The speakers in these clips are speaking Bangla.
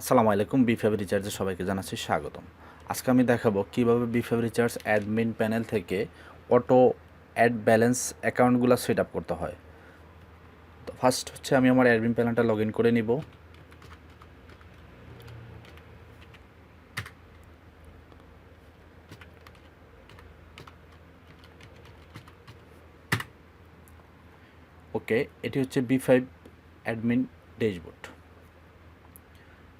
আসসালামু আলাইকুম বিফেভ রিচার্জে সবাইকে জানাচ্ছি স্বাগতম। আজকে আমি দেখাবো কীভাবে বিফেভ রিচার্জ অ্যাডমিন প্যানেল থেকে অটো অ্যাড ব্যালেন্স অ্যাকাউন্টগুলো সেট আপ করতে হয়। তো ফার্স্ট হচ্ছে আমি আমার অ্যাডমিন প্যানেলটা লগ ইন করে নিব। ওকে, এটি হচ্ছে B five admin dashboard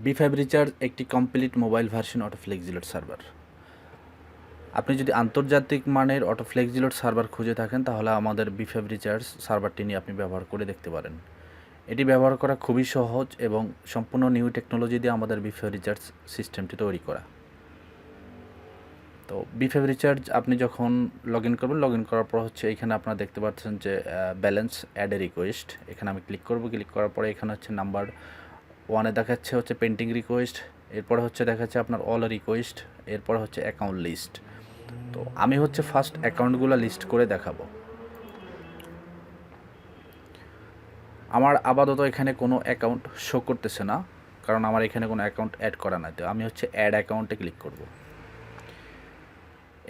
B five recharge একটি complete mobile version auto flexiload server আপনি যদি আন্তর্জাতিক মানের অটো ফ্লেক্সিলোড সার্ভার খুঁজে থাকেন, তাহলে আমাদের বি ফাইভ রিচার্জ সার্ভারটি নিয়ে আপনি ব্যবহার করে দেখতে পারেন। এটি ব্যবহার করা খুবই সহজ এবং সম্পূর্ণ নিউ টেকনোলজি দিয়ে আমাদের বি ফাইভ রিচার্জ সিস্টেমটি তৈরি করা। তো বি ফাইভ রিচার্জ আপনি যখন লগ ইন করবেন লগ ইন করার পর হচ্ছে এখানে আপনারা দেখতে পাচ্ছেন যে ব্যালেন্স অ্যাড এ রিকোয়েস্ট এখানে আমি ক্লিক করব ক্লিক করার পরে এখানে হচ্ছে নাম্বার ওয়ানে দেখাচ্ছে হচ্ছে পেন্টিং রিকোয়েস্ট এরপরে হচ্ছে দেখাচ্ছে আপনার অল রিকোয়েস্ট এরপরে হচ্ছে অ্যাকাউন্ট লিস্ট তো আমি হচ্ছে ফার্স্ট অ্যাকাউন্টগুলো লিস্ট করে দেখাবো। আমার আপাতত এখানে কোনো অ্যাকাউন্ট শো করতেছে না, কারণ আমার এখানে কোনো অ্যাকাউন্ট অ্যাড করা নাই। তো আমি হচ্ছে অ্যাড অ্যাকাউন্টে ক্লিক করব।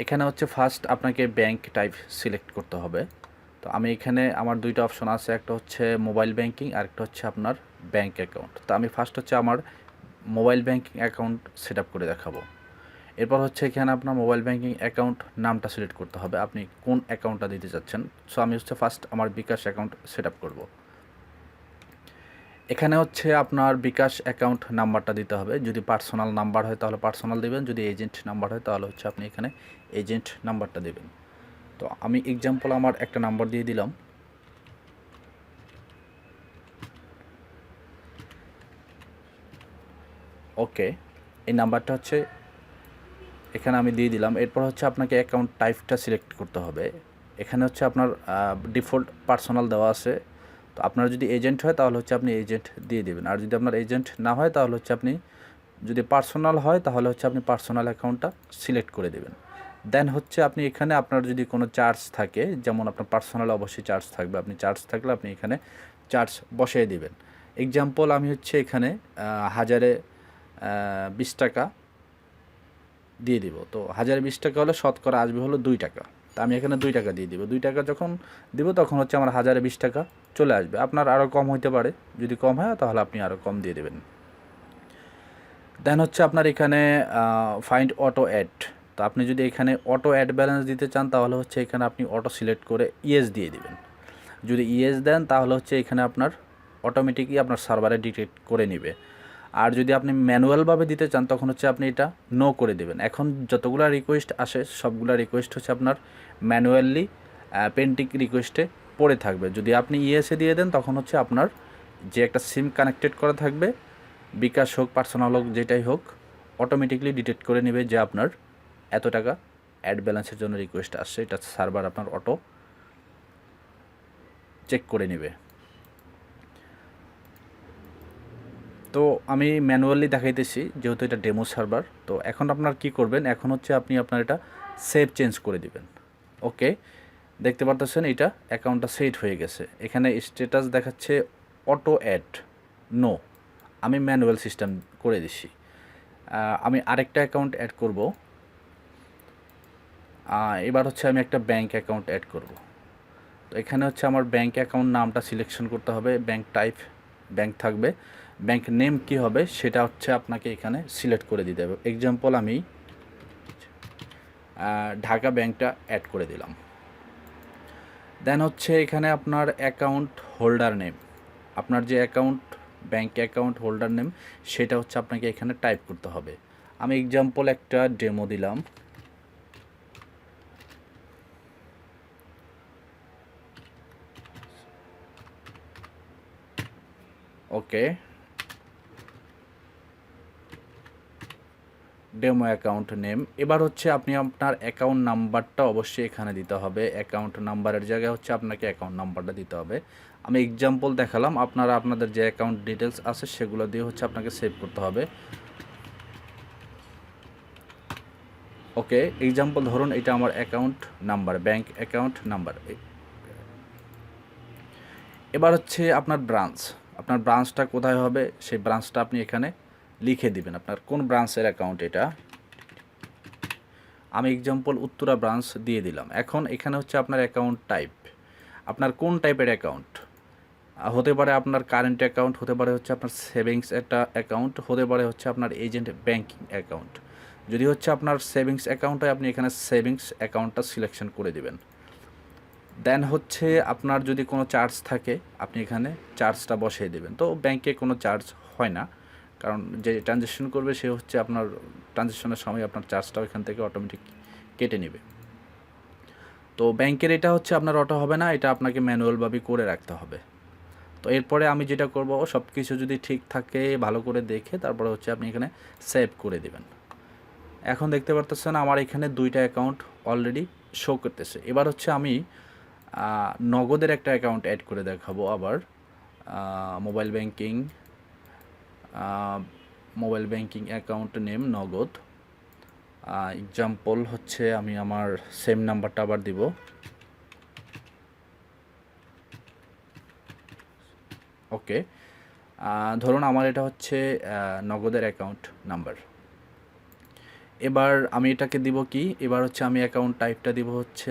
এখানে হচ্ছে ফার্স্ট আপনাকে ব্যাংক টাইপ সিলেক্ট করতে হবে। তো আমি এখানে আমার দুইটা অপশন আছে, একটা হচ্ছে মোবাইল ব্যাংকিং আর একটা হচ্ছে আপনার ব্যাংক অ্যাকাউন্ট তো আমি ফার্স্ট হচ্ছে আমার মোবাইল ব্যাংকিং অ্যাকাউন্ট সেট করে দেখাবো। এরপর হচ্ছে এখানে আপনার মোবাইল ব্যাংকিং অ্যাকাউন্ট নামটা সিলেক্ট করতে হবে। আপনি কোন অ্যাকাউন্টটা দিতে চাচ্ছেন? সো আমি হচ্ছে ফার্স্ট আমার বিকাশ অ্যাকাউন্ট সেট আপ করব। এখানে হচ্ছে আপনার বিকাশ অ্যাকাউন্ট নাম্বারটা দিতে হবে। যদি পার্সোনাল নাম্বার হয় তাহলে পার্সোনাল দেবেন। যদি এজেন্ট নাম্বার হয় তাহলে হচ্ছে আপনি এখানে এজেন্ট নাম্বারটা দেবেন। তো আমি এক্সাম্পল আমার একটা নাম্বার দিয়ে দিলাম। ওকে, এই নাম্বারটা হচ্ছে, এখানে আমি দিয়ে দিলাম। এরপর হচ্ছে আপনাকে অ্যাকাউন্ট টাইপটা সিলেক্ট করতে হবে। এখানে হচ্ছে আপনার ডিফল্ট পার্সোনাল দেওয়া আছে। তো আপনার যদি এজেন্ট হয়, তাহলে হচ্ছে আপনি এজেন্ট দিয়ে দেবেন। আর যদি আপনার এজেন্ট না হয়, তাহলে হচ্ছে আপনি, যদি পার্সোনাল হয়, তাহলে হচ্ছে আপনি পার্সোনাল অ্যাকাউন্টটা সিলেক্ট করে দেবেন। দেন হচ্ছে আপনি এখানে আপনার যদি কোনো চার্জ থাকে, যেমন আপনার পার্সোনাল অবশ্যই চার্জ থাকবে। আপনি চার্জ থাকলে আপনি এখানে চার্জ বসিয়ে দিবেন। এক্সাম্পল আমি হচ্ছে এখানে হাজারে বিশ টাকা দিয়ে দিব। তো হাজারে বিশ টাকা হলে শতকরা আসবে হলো দুই টাকা। তা আমি এখানে দুই টাকা দিয়ে দিব। দুই টাকা যখন দিব তখন হচ্ছে আমার হাজারে বিশ টাকা চলে আসবে। আপনার আরও কম হইতে পারে। যদি কম হয় তাহলে আপনি আরও কম দিয়ে দেবেন। দেন হচ্ছে আপনার এখানে ফাইন্ড অটো অ্যাড তো আপনি যদি এখানে অটো অ্যাড ব্যালেন্স দিতে চান তাহলে হচ্ছে এখানে আপনি অটো সিলেক্ট করে ইএস দিয়ে দিবেন। যদি ইএস দেন তাহলে হচ্ছে এখানে আপনার অটোমেটিকই আপনার সার্ভারে ডিটেক্ট করে নেবে। আর যদি আপনি ম্যানুয়ালভাবে দিতে চান, তখন হচ্ছে আপনি এটা নো করে দেবেন। এখন যতগুলো রিকোয়েস্ট আসে, সবগুলো রিকোয়েস্ট হচ্ছে আপনার ম্যানুয়ালি পেন্টিং রিকোয়েস্টে পড়ে থাকবে। যদি আপনি ইএসএ দিয়ে দেন, তখন হচ্ছে আপনার যে একটা সিম কানেক্টেড করা থাকবে, বিকাশ হোক পার্সোনাল হোক, যেটাই হোক অটোমেটিকলি ডিটেক্ট করে নেবে যে আপনার এত টাকা অ্যাড ব্যালেন্সের জন্য রিকোয়েস্ট আসছে। এটা সার্ভার আপনার অটো চেক করে নেবে। তো আমি ম্যানুয়ালি দেখাইতেছি, যেহেতু এটা ডেমো সার্ভার, তো এখন আপনার কি করবেন, এখন হচ্ছে আপনি আপনার এটা সেভ চেঞ্জ করে দিবেন। ওকে? দেখতে পারতেছেন এটা, অ্যাকাউন্টটা সেট হয়ে গেছে। এখানে স্ট্যাটাস দেখাচ্ছে অটো অ্যাড, নো। আমি ম্যানুয়াল সিস্টেম করে দিচ্ছি আমি আরেকটা অ্যাকাউন্ট অ্যাড করব। এবার হচ্ছে আমি একটা ব্যাংক অ্যাকাউন্ট অ্যাড করব। তো এখানে হচ্ছে আমার ব্যাংক অ্যাকাউন্ট নামটা সিলেকশন করতে হবে, ব্যাংক টাইপ, ব্যাংক থাকবে। ব্যাংক নেম কি হবে সেটা হচ্ছে আপনাকে এখানে সিলেক্ট করে দিতে হবে। এক্সাম্পল আমি ঢাকা ব্যাংকটা অ্যাড করে দিলাম। দেন হচ্ছে এখানে আপনার অ্যাকাউন্ট হোল্ডার নেম আপনার যে account bank account holder name সেটা হচ্ছে আপনাকে এখানে টাইপ করতে হবে। আমি এক্সাম্পল একটা ডেমো দিলাম। ওকে ডেমো অ্যাকাউন্ট নেম এবার হচ্ছে আপনি আপনার অ্যাকাউন্ট নাম্বারটা অবশ্যই এখানে দিতে হবে। অ্যাকাউন্ট নাম্বারের জায়গায় হচ্ছে আপনাকে অ্যাকাউন্ট নাম্বারটা দিতে হবে। আমি এক্সাম্পল দেখালাম। আপনারা আপনাদের যে অ্যাকাউন্ট ডিটেলস আছে সেগুলো দিয়ে হচ্ছে আপনাকে সেভ করতে হবে। ওকে এক্সাম্পল ধরুন, এটা আমার account number bank account number এবার হচ্ছে আপনার ব্রাঞ্চ আপনার ব্রাঞ্চটা কোথায় হবে? সেই ব্রাঞ্চটা আপনি এখানে লিখে দিবেন আপনার কোন ব্রাঞ্চের অ্যাকাউন্ট এটা? আমি এক্সাম্পল উত্তরা ব্রাঞ্চ দিয়ে দিলাম। এখন এখানে হচ্ছে আপনার অ্যাকাউন্ট টাইপ আপনার কোন টাইপের অ্যাকাউন্ট হতে পারে আপনার কারেন্ট অ্যাকাউন্ট হতে পারে হচ্ছে আপনার সেভিংস একটা অ্যাকাউন্ট হতে পারে হচ্ছে আপনার এজেন্ট ব্যাংকিং অ্যাকাউন্ট যদি হচ্ছে আপনার সেভিংস অ্যাকাউন্টে আপনি এখানে সেভিংস অ্যাকাউন্টটা সিলেকশন করে দিবেন। দেন হচ্ছে আপনার যদি কোনো চার্জ থাকে, আপনি এখানে চার্জটা বসিয়ে দেবেন। তো ব্যাংকে কোনো চার্জ হয় না। কারণ যে ট্রানজ্যাকশন করবে সে হচ্ছে আপনার ট্রানজ্যাকশনের সময় আপনার চার্জটা এখান থেকে অটোমেটিক কেটে নেবে। তো ব্যাংকের এটা হচ্ছে আপনার অটো হবে না, এটা আপনাকে ম্যানুয়ালভাবে করে রাখতে হবে। তো এরপরে আমি যেটা করব সব কিছু যদি ঠিক থাকে, ভালো করে দেখে তারপরে হচ্ছে আপনি এখানে সেভ করে দিবেন। এখন দেখতে পারতেছেন আমার এখানে দুইটা অ্যাকাউন্ট অলরেডি শো করতেছে। এবার হচ্ছে আমি নগদের একটা অ্যাকাউন্ট অ্যাড করে দেখাবো আবার mobile banking mobile banking account name Nagad. Example হচ্ছে আমি আমার সেম নাম্বারটা আবার দিব। ওকে ধরুন আমার এটা হচ্ছে নগদের অ্যাকাউন্ট নাম্বার এবার আমি এটাকে দিব কি? এবার হচ্ছে আমি অ্যাকাউন্ট টাইপটা দিব হচ্ছে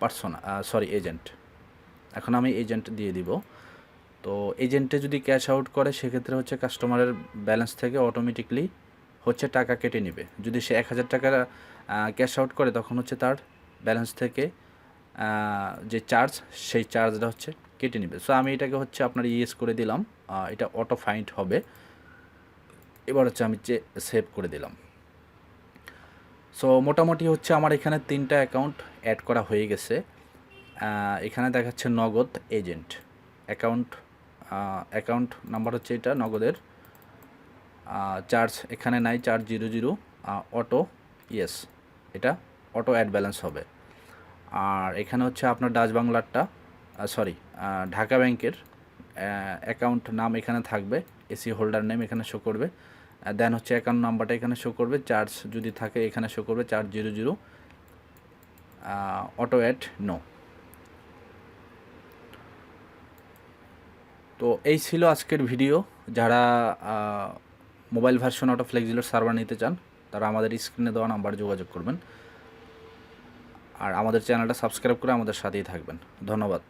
পার্সোনা সরি এজেন্ট এখন আমি এজেন্ট দিয়ে দিব। তো এজেন্টে যদি ক্যাশ আউট করে, সেক্ষেত্রে হচ্ছে কাস্টমারের ব্যালেন্স থেকে অটোমেটিকলি হচ্ছে টাকা কেটে নেবে। যদি সে এক হাজার টাকা ক্যাশ আউট করে, তখন হচ্ছে তার ব্যালেন্স থেকে যে চার্জ সেই চার্জটা হচ্ছে কেটে নেবে। সো আমি এটাকে হচ্ছে আপনার ইয়েস করে দিলাম এটা অটো ফাইন্ড হবে। এবার হচ্ছে আমি যে সেভ করে দিলাম। সো মোটামুটি হচ্ছে আমার এখানে তিনটা অ্যাকাউন্ট অ্যাড করা হয়ে গেছে। এখানে দেখাচ্ছে নগদ এজেন্ট অ্যাকাউন্ট অ্যাকাউন্ট নাম্বার হচ্ছে এটা, নগদের। চার্জ এখানে নাই charge zero zero auto yes এটা অটো অ্যাড ব্যালেন্স হবে। আর এখানে হচ্ছে আপনার ডাচ বাংলারটা সরি ঢাকা ব্যাংকের অ্যাকাউন্ট নাম এখানে থাকবে এসি হোল্ডার নেম এখানে শো করবে। দেন হচ্ছে অ্যাকাউন্ট নাম্বারটা এখানে শো করবে চার্জ যদি থাকে এখানে শো করবে charge zero zero auto add no তো এই ছিল আজকের ভিডিও। যারা mobile version auto flexiload server নিতে চান, তারা আমাদের স্ক্রিনে দেওয়া নাম্বার যোগাযোগ করবেন। আর আমাদের চ্যানেলটা সাবস্ক্রাইব করে আমাদের সাথেই থাকবেন। ধন্যবাদ।